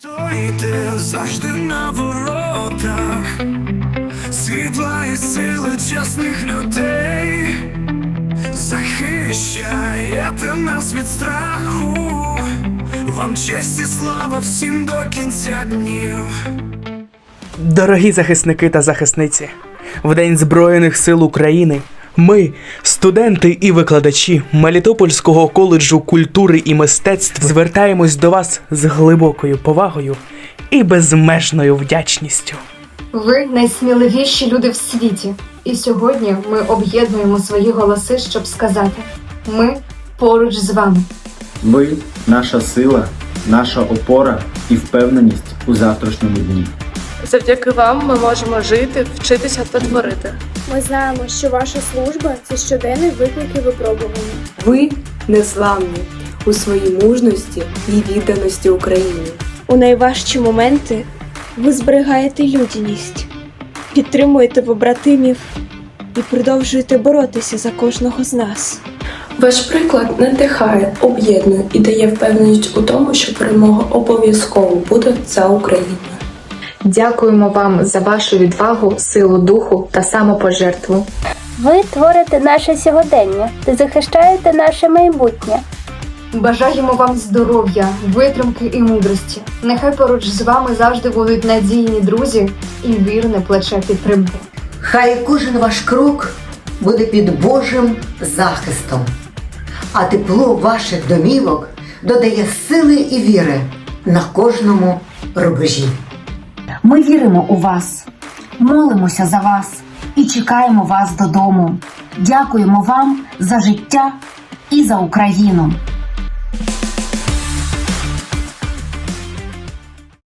Стоїте завжди на воротах, світла і сили чесних людей, захищаєте нас від страху, вам честь і слава всім до кінця днів. Дорогі захисники та захисниці, в День Збройних сил України ми, студенти і викладачі Мелітопольського коледжу культури і мистецтв, звертаємось до вас з глибокою повагою і безмежною вдячністю. Ви найсміливіші люди в світі. І сьогодні ми об'єднуємо свої голоси, щоб сказати: ми поруч з вами. Ви наша сила, наша опора і впевненість у завтрашньому дні. Завдяки вам ми можемо жити, вчитися та творити. Ми знаємо, що ваша служба це щоденний виклик і випробування. Ви незламні у своїй мужності і відданості Україні. У найважчі моменти ви зберігаєте людяність, підтримуєте побратимів і продовжуєте боротися за кожного з нас. Ваш приклад надихає, об'єднує і дає впевненість у тому, що перемога обов'язково буде за Україною. Дякуємо вам за вашу відвагу, силу духу та самопожертву. Ви творите наше сьогодення та захищаєте наше майбутнє. Бажаємо вам здоров'я, витримки і мудрості. Нехай поруч з вами завжди будуть надійні друзі і вірне плече підтримки. Хай кожен ваш крок буде під Божим захистом, а тепло ваших домівок додає сили і віри на кожному рубежі. Ми віримо у вас, молимося за вас і чекаємо вас додому. Дякуємо вам за життя і за Україну.